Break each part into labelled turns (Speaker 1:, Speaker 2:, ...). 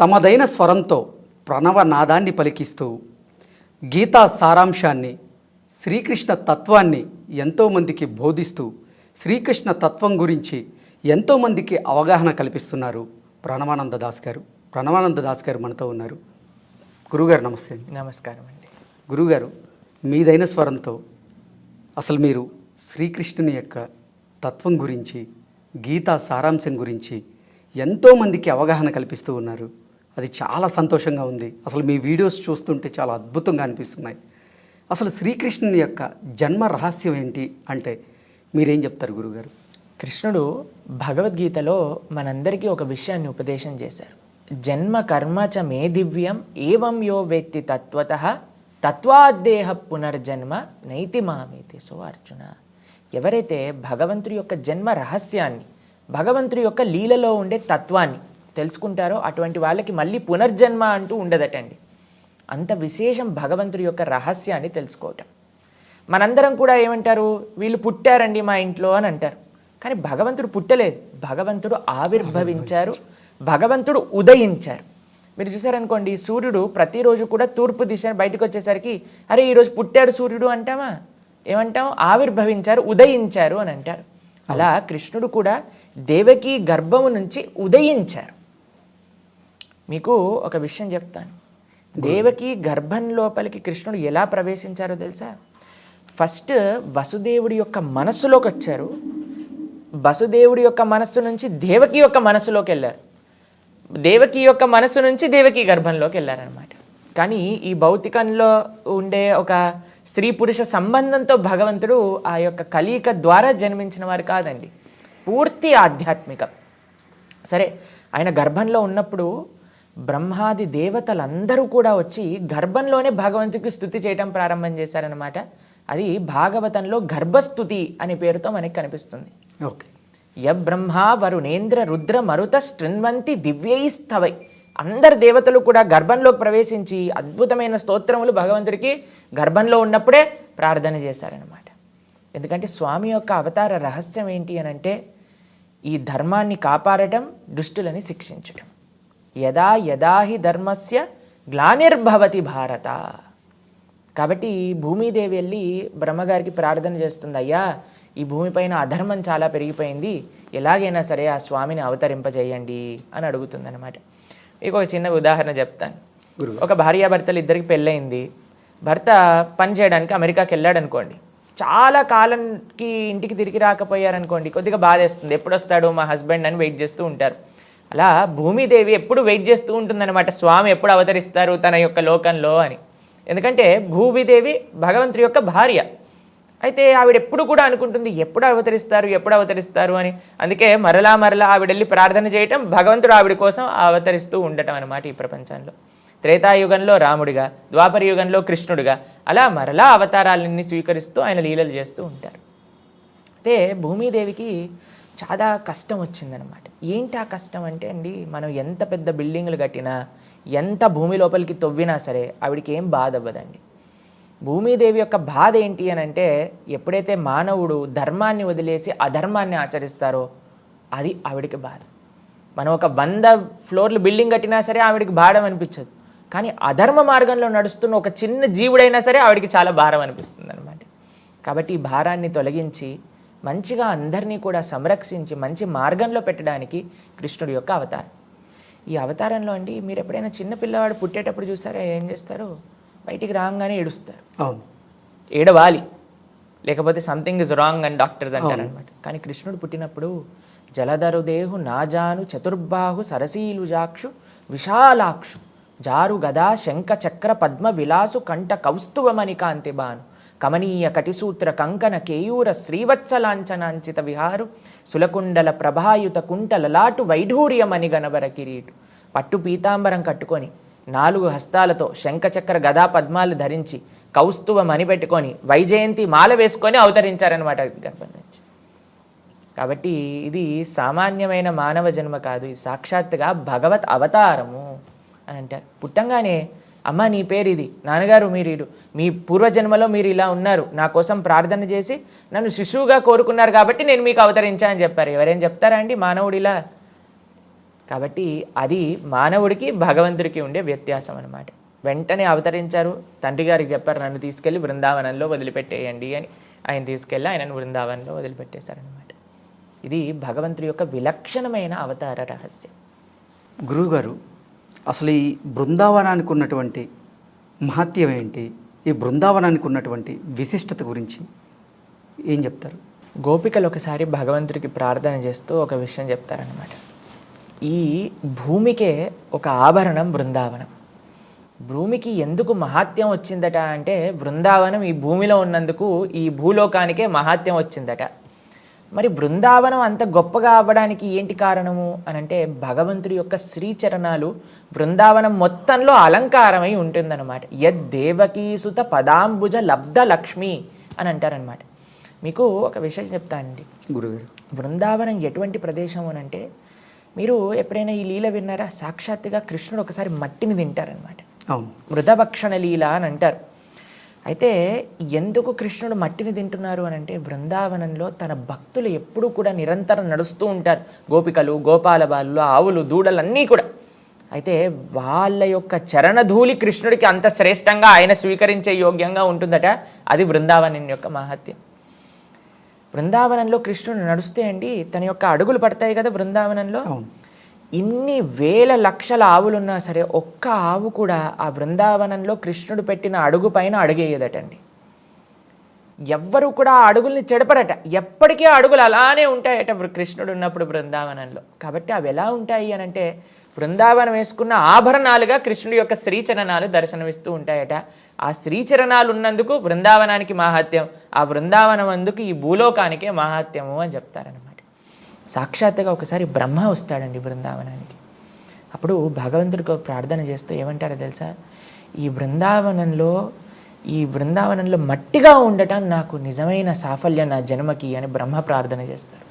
Speaker 1: తమదైన స్వరంతో ప్రణవ నాదాన్ని పలికిస్తూ గీతా సారాంశాన్ని శ్రీకృష్ణ తత్వాన్ని ఎంతోమందికి బోధిస్తూ శ్రీకృష్ణ తత్వం గురించి ఎంతోమందికి అవగాహన కల్పిస్తున్నారు ప్రణవానంద దాస్ గారు. ప్రణవానంద దాస్ గారు మనతో ఉన్నారు. గురుగారు నమస్తే.
Speaker 2: నమస్కారం అండి.
Speaker 1: గురుగారు మీదైన స్వరంతో అసలు మీరు శ్రీకృష్ణుని యొక్క తత్వం గురించి గీతా సారాంశం గురించి ఎంతోమందికి అవగాహన కల్పిస్తూ ఉన్నారు. అది చాలా సంతోషంగా ఉంది. అసలు మీ వీడియోస్ చూస్తుంటే చాలా అద్భుతంగా అనిపిస్తున్నాయి. అసలు శ్రీకృష్ణుని యొక్క జన్మ రహస్యం ఏంటి అంటే మీరేం చెప్తారు గురుగారు?
Speaker 2: కృష్ణుడు భగవద్గీతలో మనందరికీ ఒక విషయాన్ని ఉపదేశం చేశారు. జన్మ కర్మ చ మే దివ్యం ఏవం యో వేత్తి తత్వత తత్వాద్దేహ పునర్జన్మ నైతి మామేతి సో అర్జున. ఎవరైతే భగవంతుడి యొక్క జన్మ రహస్యాన్ని భగవంతుడి యొక్క లీలలో ఉండే తత్వాన్ని తెలుసుకుంటారో అటువంటి వాళ్ళకి మళ్ళీ పునర్జన్మ అంటూ ఉండదటండి. అంత విశేషం భగవంతుడి యొక్క రహస్యాన్ని తెలుసుకోవటం. మనందరం కూడా ఏమంటారు? వీళ్ళు పుట్టారండి మా ఇంట్లో అని అంటారు. కానీ భగవంతుడు పుట్టలేదు. భగవంతుడు ఆవిర్భవించారు. భగవంతుడు ఉదయించారు. మీరు చూసారనుకోండి సూర్యుడు ప్రతిరోజు కూడా తూర్పు దిశ బయటకు వచ్చేసరికి అరే ఈరోజు పుట్టాడు సూర్యుడు అంటామా? ఏమంటాం? ఆవిర్భవించారు ఉదయించారు అని అంటారు. అలా కృష్ణుడు కూడా దేవకి గర్భము నుంచి ఉదయించారు. మీకు ఒక విషయం చెప్తాను. దేవకి గర్భం లోపలికి కృష్ణుడు ఎలా ప్రవేశించారో తెలుసా? ఫస్ట్ వసుదేవుడి యొక్క మనస్సులోకి వచ్చారు. వసుదేవుడి యొక్క మనస్సు నుంచి దేవకి యొక్క మనస్సులోకి వెళ్ళారు. దేవకి యొక్క మనస్సు నుంచి దేవకి గర్భంలోకి వెళ్ళారనమాట కానీ ఈ భౌతికంలో ఉండే ఒక స్త్రీ పురుష సంబంధంతో భగవంతుడు ఆ యొక్క కలియిక ద్వారా జన్మించిన వారు కాదండి. పూర్తి ఆధ్యాత్మికం. సరే ఆయన గర్భంలో ఉన్నప్పుడు బ్రహ్మాది దేవతలందరూ కూడా వచ్చి గర్భంలోనే భగవంతుడికి స్థుతి చేయటం ప్రారంభం చేశారనమాట అది భాగవతంలో గర్భస్థుతి అనే పేరుతో మనకి కనిపిస్తుంది.
Speaker 1: ఓకే.
Speaker 2: య బ్రహ్మ వరుణేంద్ర రుద్ర మరుత శృణ్వంతి దివ్యైస్తవై అందరు దేవతలు కూడా గర్భంలోకి ప్రవేశించి అద్భుతమైన స్తోత్రములు భగవంతుడికి గర్భంలో ఉన్నప్పుడే ప్రార్థన చేశారనమాట ఎందుకంటే స్వామి యొక్క అవతార రహస్యం ఏంటి అని అంటే ఈ ధర్మాన్ని కాపాడటం దుష్టులని శిక్షించటం. యదా యదా హి ధర్మస్య గ్లానిర్భవతి భారత. కాబట్టి భూమిదేవి వెళ్ళి బ్రహ్మగారికి ప్రార్థన చేస్తుంది అయ్యా ఈ భూమిపైన అధర్మం చాలా పెరిగిపోయింది ఎలాగైనా సరే ఆ స్వామిని అవతరింపజేయండి అని అడుగుతుంది అనమాట మీకు ఒక చిన్న ఉదాహరణ చెప్తాను. ఒక భార్యాభర్తలు ఇద్దరికి పెళ్ళయింది. భర్త పని చేయడానికి అమెరికాకి వెళ్ళాడు అనుకోండి చాలా కాలంకి ఇంటికి తిరిగి రాకపోయారనుకోండి కొద్దిగా బాధేస్తుంది. ఎప్పుడు వస్తాడు మా హస్బెండ్ అని వెయిట్ చేస్తూ ఉంటారు. అలా భూమిదేవి ఎప్పుడు వెయిట్ చేస్తూ ఉంటుందన్నమాట స్వామి ఎప్పుడు అవతరిస్తారు తన యొక్క లోకంలో అని. ఎందుకంటే భూమిదేవి భగవంతుడి యొక్క భార్య. అయితే ఆవిడ ఎప్పుడు కూడా అనుకుంటుంది ఎప్పుడు అవతరిస్తారు ఎప్పుడు అవతరిస్తారు అని. అందుకే మరలా మరలా ఆవిడ వెళ్ళి ప్రార్థన చేయటం భగవంతుడు ఆవిడ కోసం అవతరిస్తూ ఉండటం అనమాట ఈ ప్రపంచంలో. త్రేతాయుగంలో రాముడిగా ద్వాపర యుగంలో కృష్ణుడిగా అలా మరలా అవతారాలన్నీ స్వీకరిస్తూ ఆయన లీలలు చేస్తూ ఉంటారు అయితే భూమిదేవికి చాలా కష్టం వచ్చిందనమాట ఏంటి ఆ కష్టం అంటే అండి మనం ఎంత పెద్ద బిల్డింగ్లు కట్టినా ఎంత భూమి లోపలికి తవ్వినా సరే ఆవిడకి ఏం బాధ అవ్వదండి. భూమిదేవి యొక్క బాధ ఏంటి అని అంటే ఎప్పుడైతే మానవుడు ధర్మాన్ని వదిలేసి అధర్మాన్ని ఆచరిస్తారో అది ఆవిడికి బాధ. మనం ఒక వంద ఫ్లోర్లు బిల్డింగ్ కట్టినా సరే ఆవిడికి భారం అనిపించదు. కానీ అధర్మ మార్గంలో నడుస్తున్న ఒక చిన్న జీవుడైనా సరే ఆవిడికి చాలా భారం అనిపిస్తుంది అనమాట కాబట్టి ఈ భారాన్ని తొలగించి మంచిగా అందరినీ కూడా సంరక్షించి మంచి మార్గంలో పెట్టడానికి కృష్ణుడి యొక్క అవతారం. ఈ అవతారంలో అండి మీరు ఎప్పుడైనా చిన్న పిల్లవాడు పుట్టేటప్పుడు చూసారా ఏం చేస్తారు? బయటికి రాగానే ఏడుస్తారు.
Speaker 1: అవును.
Speaker 2: ఏడవాలి. లేకపోతే సంథింగ్ ఇస్ రాంగ్ అని డాక్టర్స్ అంటారు అనమాట కానీ కృష్ణుడు పుట్టినప్పుడు జలధరుదేహు నాజాను చతుర్బాహు సరసీలుజాక్షు విశాలాక్షు జారు గదా శంఖ చక్ర పద్మ విలాసు కంఠ కౌస్తువమణి కాంతిబాను కమనీయ కటిసూత్ర కంకణ కేయూర శ్రీవత్సలాంఛనాంచిత విహారు సులకుండల ప్రభాయుత కుంటల లాటు వైఢూర్యమణి గణవర కిరీటు. పట్టు పీతాంబరం కట్టుకొని నాలుగు హస్తాలతో శంఖచక్ర గదా పద్మాలు ధరించి కౌస్తువ మణి పెట్టుకొని వైజయంతి మాల వేసుకొని అవతరించారనమాట గర్భం నుంచి. కాబట్టి ఇది సామాన్యమైన మానవ జన్మ కాదు ఇది సాక్షాత్తుగా భగవత్ అవతారము అని అంటారు. పుట్టంగానే అమ్మ నీ పేరు ఇది నాన్నగారు మీరు మీ పూర్వజన్మలో మీరు ఇలా ఉన్నారు. నా కోసం ప్రార్థన చేసి నన్ను శిశువుగా కోరుకున్నారు కాబట్టి నేను మీకు అవతరించా అని చెప్పారు. ఎవరేం చెప్తారా అండి? మానవుడు ఇలా. కాబట్టి అది మానవుడికి భగవంతుడికి ఉండే వ్యత్యాసం అన్నమాట. వెంటనే అవతరించారు. తండ్రి గారికి చెప్పారు నన్ను తీసుకెళ్ళి బృందావనంలో వదిలిపెట్టేయండి అని. ఆయన తీసుకెళ్ళి ఆయనను బృందావనంలో వదిలిపెట్టేశారనమాట ఇది భగవంతుడి యొక్క విలక్షణమైన అవతార రహస్యం.
Speaker 1: గురువుగారు అసలు ఈ బృందావనానికి ఉన్నటువంటి మహత్యం ఏంటి? ఈ బృందావనానికి ఉన్నటువంటి విశిష్టత గురించి ఏం చెప్తారు?
Speaker 2: గోపికలు ఒకసారి భగవంతుడికి ప్రార్థన చేస్తూ ఒక విషయం చెప్తారనమాట ఈ భూమికే ఒక ఆభరణం బృందావనం. భూమికి ఎందుకు మహాత్యం వచ్చిందట అంటే బృందావనం ఈ భూమిలో ఉన్నందుకు ఈ భూలోకానికే మహాత్యం వచ్చిందట. మరి బృందావనం అంత గొప్పగా అవ్వడానికి ఏంటి కారణము? అని అంటే భగవంతుడి యొక్క శ్రీచరణాలు బృందావనం మొత్తంలో అలంకారమై ఉంటుందన్నమాట. యద్ దేవకీసుత పదాంబుజ లబ్ధ లక్ష్మి అని అంటారనమాట మీకు ఒక విషయం చెప్తానండి
Speaker 1: గురుగారు.
Speaker 2: బృందావనం ఎటువంటి ప్రదేశం అని అంటే మీరు ఎప్పుడైనా ఈ లీల విన్నారా? సాక్షాత్తుగా కృష్ణుడు ఒకసారి మట్టిని తింటారనమాట మృదభక్షణ లీల అని అంటారు. అయితే ఎందుకు కృష్ణుడు మట్టిని తింటున్నారు అని అంటే బృందావనంలో తన భక్తులు ఎప్పుడూ కూడా నిరంతరం నడుస్తూ ఉంటారు. గోపికలు గోపాల బాలు ఆవులు దూడలు అన్నీ కూడా. అయితే వాళ్ళ యొక్క చరణధూళి కృష్ణుడికి అంత శ్రేష్టంగా ఆయన స్వీకరించే యోగ్యంగా ఉంటుందట. అది బృందావనం యొక్క మహత్యం. బృందావనంలో కృష్ణుడు నడుస్తే అండి తన యొక్క అడుగులు పడతాయి కదా బృందావనంలో? ఇన్ని వేల లక్షల ఆవులున్నా సరే ఒక్క ఆవు కూడా ఆ బృందావనంలో కృష్ణుడు పెట్టిన అడుగు పైన అడుగేయదటండి. ఎవ్వరు కూడా ఆ అడుగుల్ని చెడపరట. ఎప్పటికీ అడుగులు అలానే ఉంటాయట కృష్ణుడు ఉన్నప్పుడు బృందావనంలో కాబట్టి అవి ఎలా ఉంటాయి అని అంటే బృందావనం వేసుకున్న ఆభరణాలుగా కృష్ణుడి యొక్క శ్రీచరణాలు దర్శనమిస్తూ ఉంటాయట. ఆ శ్రీచరణాలు ఉన్నందుకు బృందావనానికి మహాత్యం ఆ బృందావనం అందుకు ఈ భూలోకానికే మహాత్యము అని చెప్తారనమాట సాక్షాత్తుగా ఒకసారి బ్రహ్మ వస్తాడండి బృందావనానికి. అప్పుడు భగవంతుడికి ప్రార్థన చేస్తూ ఏమంటారో తెలుసా? ఈ బృందావనంలో ఈ బృందావనంలో మట్టిగా ఉండటం నాకు నిజమైన సాఫల్యం నా జన్మకి అని బ్రహ్మ ప్రార్థన చేస్తారు.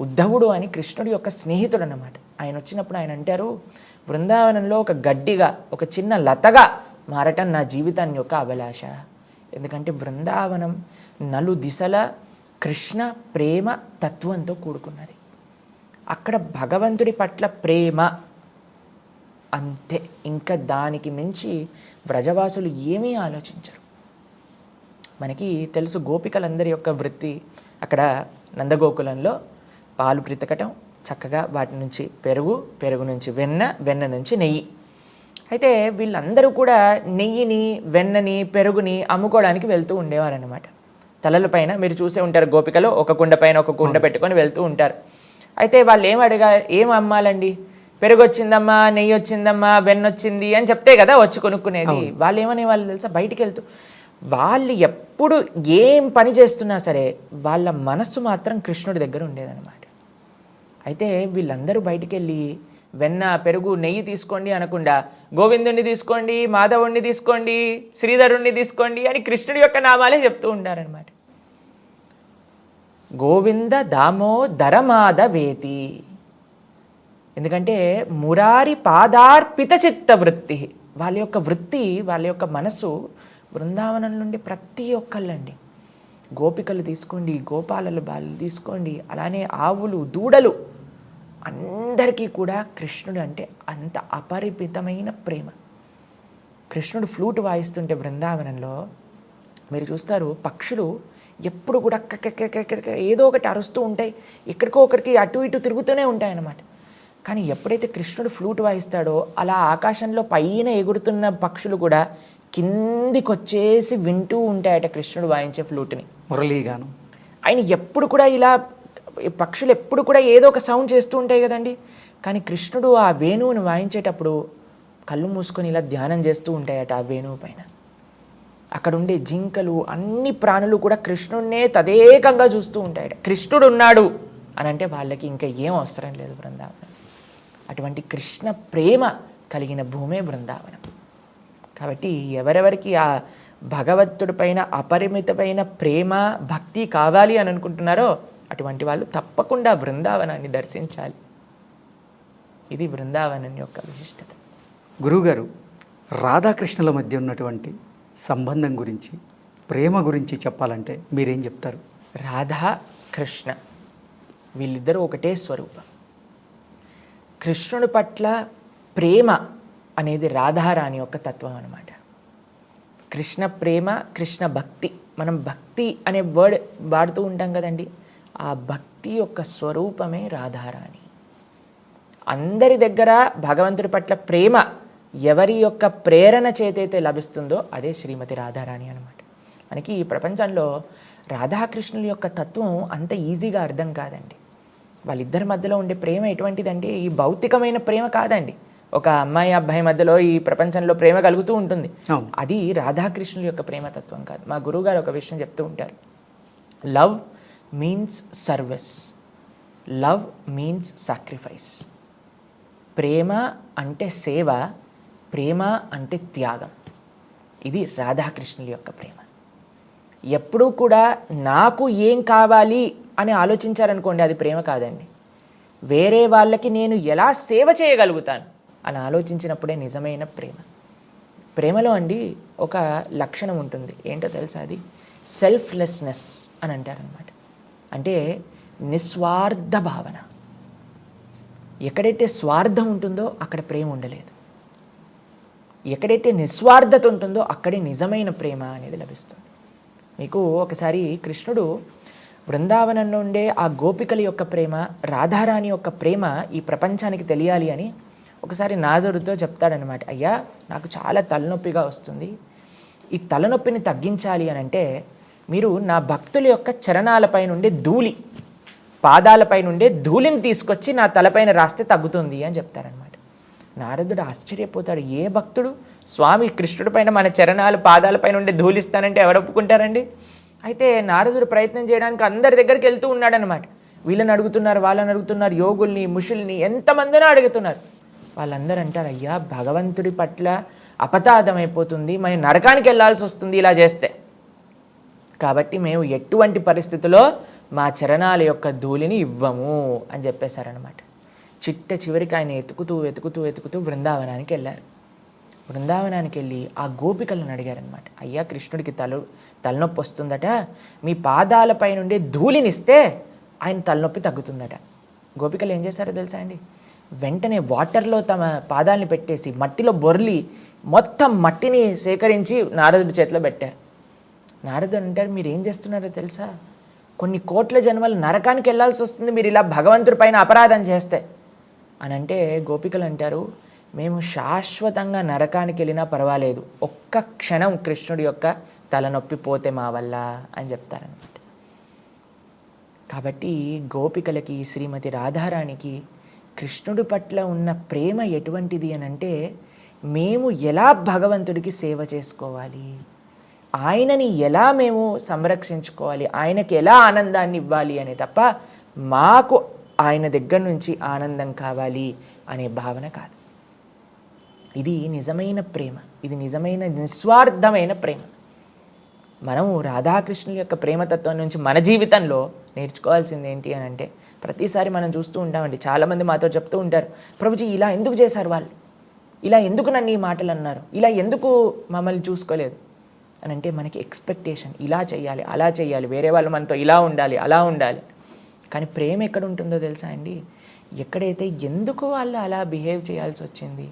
Speaker 2: ఉద్ధవుడు అని కృష్ణుడి యొక్క స్నేహితుడు అన్నమాట. ఆయన వచ్చినప్పుడు ఆయన అంటారు బృందావనంలో ఒక గడ్డిగా ఒక చిన్న లతగా మారటం నా జీవితాన్ని యొక్క అభిలాష. ఎందుకంటే బృందావనం నలు దిశల కృష్ణ ప్రేమ తత్వంతో కూడుకున్నది. అక్కడ భగవంతుడి పట్ల ప్రేమ అంతే. ఇంకా దానికి మించి వ్రజవాసులు ఏమీ ఆలోచించరు. మనకి తెలుసు గోపికలందరి యొక్క వృత్తి అక్కడ నందగోకులంలో పాలు బ్రితకటం చక్కగా వాటి నుంచి పెరుగు పెరుగు నుంచి వెన్న వెన్న నుంచి నెయ్యి. అయితే వీళ్ళందరూ కూడా నెయ్యిని వెన్నని పెరుగుని అమ్ముకోవడానికి వెళ్తూ ఉండేవారనమాట తలల పైన మీరు చూసే ఉంటారు గోపికలు ఒక కుండ పైన ఒక కుండ పెట్టుకొని వెళ్తూ ఉంటారు. అయితే వాళ్ళు ఏం అడిగా ఏం అమ్మాలండి? పెరుగు వచ్చిందమ్మా నెయ్యి వచ్చిందమ్మా వెన్న వచ్చింది అని చెప్తే కదా వచ్చి కొనుక్కునేది. వాళ్ళు ఏమనే వాళ్ళు తెలుసా? బయటికి వెళ్తూ. వాళ్ళు ఎప్పుడు ఏం పని చేస్తున్నా సరే వాళ్ళ మనస్సు మాత్రం కృష్ణుడి దగ్గర ఉండేదన్నమాట. అయితే వీళ్ళందరూ బయటికి వెళ్ళి వెన్న పెరుగు నెయ్యి తీసుకోండి అనకుండా గోవిందుణ్ణి తీసుకోండి మాధవుణ్ణి తీసుకోండి శ్రీధరుణ్ణి తీసుకోండి అని కృష్ణుడి యొక్క నామాలే చెప్తూ ఉంటారనమాట గోవింద దామోదర మాధవేతి ఎందుకంటే మురారి పాదార్పిత చిత్త వృత్తి వాళ్ళ యొక్క వృత్తి వాళ్ళ యొక్క మనసు బృందావనం నుండి ప్రతి ఒక్కళ్ళండి. గోపికలు తీసుకోండి గోపాలలు బాలు తీసుకోండి. అలానే ఆవులు దూడలు అందరికీ కూడా కృష్ణుడు అంటే అంత అపరిమితమైన ప్రేమ. కృష్ణుడు ఫ్లూట్ వాయిస్తుంటే బృందావనంలో మీరు చూస్తారు పక్షులు ఎప్పుడు కూడా కక్కక్కక్కక్క ఏదో ఒకటి అరుస్తూ ఉంటాయి. ఎక్కడికో ఒకరికి అటు ఇటు తిరుగుతూనే ఉంటాయి అన్నమాట కానీ ఎప్పుడైతే కృష్ణుడు ఫ్లూట్ వాయిస్తాడో అలా ఆకాశంలో పైన ఎగురుతున్న పక్షులు కూడా కిందికి వచ్చేసి వింటూ ఉంటాయట కృష్ణుడు వాయించే ఫ్లూట్ని.
Speaker 1: మురళీగానం.
Speaker 2: ఆయన ఎప్పుడు కూడా ఇలా పక్షులు ఎప్పుడు కూడా ఏదో ఒక సౌండ్ చేస్తూ ఉంటాయి కదండి. కానీ కృష్ణుడు ఆ వేణువుని వాయించేటప్పుడు కళ్ళు మూసుకొని ఇలా ధ్యానం చేస్తూ ఉంటాయట ఆ వేణువు పైన. అక్కడ ఉండే జింకలు అన్ని ప్రాణులు కూడా కృష్ణుడినే తదేకంగా చూస్తూ ఉంటాయట. కృష్ణుడు ఉన్నాడు అని అంటే వాళ్ళకి ఇంకా ఏం అవసరం లేదు బృందావనం. అటువంటి కృష్ణ ప్రేమ కలిగిన భూమే బృందావనం. కాబట్టి ఎవరెవరికి ఆ భగవంతుడి పైన అపరిమితమైన ప్రేమ భక్తి కావాలి అని అనుకుంటున్నారో అటువంటి వాళ్ళు తప్పకుండా బృందావనాన్ని దర్శించాలి. ఇది బృందావనం యొక్క విశిష్టత.
Speaker 1: గురువుగారు రాధాకృష్ణుల మధ్య ఉన్నటువంటి సంబంధం గురించి ప్రేమ గురించి చెప్పాలంటే మీరేం చెప్తారు?
Speaker 2: రాధా కృష్ణ వీళ్ళిద్దరూ ఒకటే స్వరూపం. కృష్ణుడి పట్ల ప్రేమ అనేది రాధారాణి యొక్క తత్వం అన్నమాట. కృష్ణ ప్రేమ కృష్ణ భక్తి. మనం భక్తి అనే వర్డ్ వాడుతూ ఉంటాం కదండి. ఆ భక్తి యొక్క స్వరూపమే రాధారాణి. అందరి దగ్గర భగవంతుడి పట్ల ప్రేమ ఎవరి యొక్క ప్రేరణ చేతైతే లభిస్తుందో అదే శ్రీమతి రాధారాణి అనమాట మనకి ఈ ప్రపంచంలో రాధాకృష్ణుల యొక్క తత్వం అంత ఈజీగా అర్థం కాదండి. వాళ్ళిద్దరి మధ్యలో ఉండే ప్రేమ ఎటువంటిదంటే ఈ భౌతికమైన ప్రేమ కాదండి. ఒక అమ్మాయి అబ్బాయి మధ్యలో ఈ ప్రపంచంలో ప్రేమ కలుగుతూ ఉంటుంది. అది రాధాకృష్ణుల యొక్క ప్రేమతత్వం కాదు. మా గురువుగారు ఒక విషయం చెప్తూ ఉంటారు. Love means service love means sacrifice ప్రేమ అంటే సేవ ప్రేమ అంటే త్యాగం ఇది రాధాకృష్ణుల యొక్క ప్రేమ ఎప్పుడూ కూడా నాకు ఏం కావాలి అని ఆలోచించారనుకోండి అది ప్రేమ కాదండి వేరే వాళ్ళకి నేను ఎలా సేవ చేయగలుగుతాను అని ఆలోచించినప్పుడే నిజమైన ప్రేమ ప్రేమలో అండి ఒక లక్షణం ఉంటుంది ఏంటో తెలుసా అది సెల్ఫ్లెస్నెస్ అని అంటారనమాట అంటే నిస్వార్థ భావన. ఎక్కడైతే స్వార్థం ఉంటుందో అక్కడ ప్రేమ ఉండలేదు. ఎక్కడైతే నిస్వార్థత ఉంటుందో అక్కడే నిజమైన ప్రేమ అనేది లభిస్తుంది. మీకు ఒకసారి కృష్ణుడు బృందావనంలో ఉండే ఆ గోపికల యొక్క ప్రేమ రాధారాణి యొక్క ప్రేమ ఈ ప్రపంచానికి తెలియాలి అని ఒకసారి నాదుడితో చెప్తాడనమాట అయ్యా నాకు చాలా తలనొప్పిగా వస్తుంది. ఈ తలనొప్పిని తగ్గించాలి అని అంటే మీరు నా భక్తుల యొక్క చరణాలపై నుండే ధూళి పాదాలపై నుండే ధూళిని తీసుకొచ్చి నా తలపైన రాస్తే తగ్గుతుంది అని చెప్తారనమాట నారదుడు ఆశ్చర్యపోతాడు ఏ భక్తుడు? స్వామి కృష్ణుడి పైన మన చరణాలు పాదాలపై నుండి ధూళిస్తానంటే ఎవరు ఒప్పుకుంటారండి? అయితే నారదుడు ప్రయత్నం చేయడానికి అందరి దగ్గరికి వెళ్తూ ఉన్నాడనమాట వీళ్ళని అడుగుతున్నారు వాళ్ళని అడుగుతున్నారు యోగుల్ని ముషుల్ని ఎంతమందినో అడుగుతున్నారు. వాళ్ళందరూ అంటారు అయ్యా భగవంతుడి పట్ల అపతాదమైపోతుంది మరి నరకానికి వెళ్ళాల్సి వస్తుంది ఇలా చేస్తే. కాబట్టి మేము ఎటువంటి పరిస్థితుల్లో మా చరణాల యొక్క ధూళిని ఇవ్వము అని చెప్పేశారనమాట చిట్ట చివరికి ఆయన ఎతుకుతూ వెతుకుతూ వెతుకుతూ బృందావనానికి వెళ్ళారు. బృందావనానికి వెళ్ళి ఆ గోపికలను అడిగారనమాట అయ్యా కృష్ణుడికి తల తలనొప్పి వస్తుందట. మీ పాదాలపై నుండి ధూళినిస్తే ఆయన తలనొప్పి తగ్గుతుందట. గోపికలు ఏం చేశారో తెలుసా అండి? వెంటనే వాటర్లో తమ పాదాలని పెట్టేసి మట్టిలో బొర్లి మొత్తం మట్టిని సేకరించి నారదుడి చేతిలో పెట్టారు. నారదుడు అంటారు మీరు ఏం చేస్తున్నారో తెలుసా? కొన్ని కోట్ల జన్మలు నరకానికి వెళ్ళాల్సి వస్తుంది. మీరు ఇలా భగవంతుడి పైన అపరాధం చేస్తే. అని అంటే గోపికలు అంటారు మేము శాశ్వతంగా నరకానికి వెళ్ళినా పర్వాలేదు. ఒక్క క్షణం కృష్ణుడి యొక్క తలనొప్పి పోతే మా వల్ల అని చెప్తారనమాట కాబట్టి గోపికలకి శ్రీమతి రాధారాణికి కృష్ణుడి పట్ల ఉన్న ప్రేమ ఎటువంటిది అని అంటే మేము ఎలా భగవంతుడికి సేవ చేసుకోవాలి? ఆయనని ఎలా మేము సంరక్షించుకోవాలి? ఆయనకి ఎలా ఆనందాన్ని ఇవ్వాలి అనే తప్ప మాకు ఆయన దగ్గర నుంచి ఆనందం కావాలి అనే భావన కాదు. ఇది నిజమైన ప్రేమ. ఇది నిజమైన నిస్వార్థమైన ప్రేమ. మనము రాధాకృష్ణుల యొక్క ప్రేమతత్వం నుంచి మన జీవితంలో నేర్చుకోవాల్సింది ఏంటి అని అంటే ప్రతిసారి మనం చూస్తూ ఉంటామండి. చాలామంది మాతో చెప్తూ ఉంటారు ప్రభుజీ ఇలా ఎందుకు చేశారు వాళ్ళు? ఇలా ఎందుకు నన్ను ఈ మాటలు అన్నారు? ఇలా ఎందుకు మమ్మల్ని చూసుకోలేదు? అని అంటే మనకి ఎక్స్పెక్టేషన్ ఇలా చేయాలి అలా చేయాలి వేరే వాళ్ళు మనతో ఇలా ఉండాలి అలా ఉండాలి. కానీ ప్రేమ ఎక్కడ ఉంటుందో తెలుసా అండి? ఎక్కడైతే ఎందుకు వాళ్ళు అలా బిహేవ్ చేయాల్సి వచ్చింది?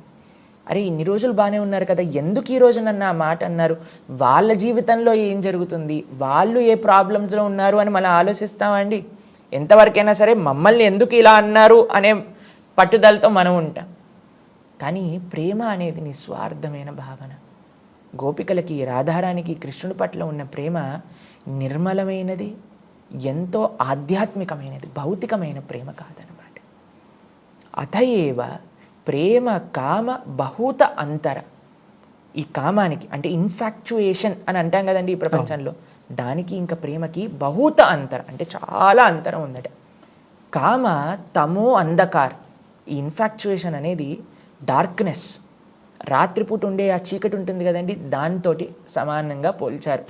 Speaker 2: అరే ఇన్ని రోజులు బాగానే ఉన్నారు కదా ఎందుకు ఈ రోజు నన్ను ఆ మాట అన్నారు? వాళ్ళ జీవితంలో ఏం జరుగుతుంది? వాళ్ళు ఏ ప్రాబ్లమ్స్లో ఉన్నారు అని మనం ఆలోచిస్తామండి ఎంతవరకైనా సరే మమ్మల్ని ఎందుకు ఇలా అన్నారు అనే పట్టుదలతో మనం ఉంటాం. కానీ ప్రేమ అనేది నిస్వార్థమైన భావన. గోపికలకి రాధారానికి కృష్ణుడి పట్ల ఉన్న ప్రేమ నిర్మలమైనది ఎంతో ఆధ్యాత్మికమైనది భౌతికమైన ప్రేమ కాదనమాట అతయేవ ప్రేమ కామ బహూత అంతర. ఈ కామానికి అంటే ఇన్ఫాక్చుయేషన్ అని అంటాం కదండి ఈ ప్రపంచంలో. దానికి ఇంకా ప్రేమకి బహూత అంతర అంటే చాలా అంతరం ఉందట. కామ తమో అంధకార్. ఈ ఇన్ఫాక్చుయేషన్ అనేది డార్క్నెస్ రాత్రిపూట ఉండే ఆ చీకటి ఉంటుంది కదండి దానితోటి సమానంగా పోల్చారు.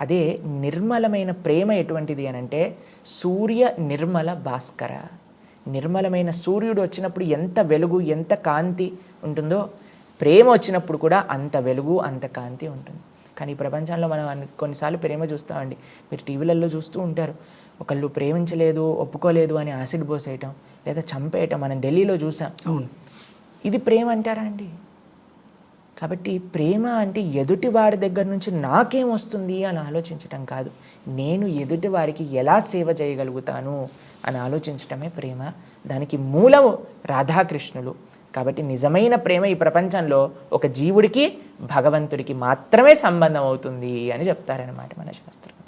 Speaker 2: అదే నిర్మలమైన ప్రేమ ఎటువంటిది అని అంటే సూర్య నిర్మల భాస్కర. నిర్మలమైన సూర్యుడు వచ్చినప్పుడు ఎంత వెలుగు ఎంత కాంతి ఉంటుందో ప్రేమ వచ్చినప్పుడు కూడా అంత వెలుగు అంత కాంతి ఉంటుంది. కానీ ఈ ప్రపంచంలో మనం కొన్నిసార్లు ప్రేమ చూస్తామండి. మీరు టీవీలలో చూస్తూ ఉంటారు. ఒకళ్ళు ప్రేమించలేదు ఒప్పుకోలేదు అని యాసిడ్ పోసేయటం లేదా చంపేయటం మనం ఢిల్లీలో చూసాం.
Speaker 1: అవును.
Speaker 2: ఇది ప్రేమ అంటారా అండి? కాబట్టి ప్రేమ అంటే ఎదుటి వాడి దగ్గర నుంచి నాకేం వస్తుంది అని ఆలోచించటం కాదు. నేను ఎదుటి వారికి ఎలా సేవ చేయగలుగుతాను అని ఆలోచించటమే ప్రేమ. దానికి మూలము రాధాకృష్ణులు. కాబట్టి నిజమైన ప్రేమ ఈ ప్రపంచంలో ఒక జీవుడికి భగవంతుడికి మాత్రమే సంబంధం అవుతుంది అని చెప్తారనమాట మన శాస్త్రం.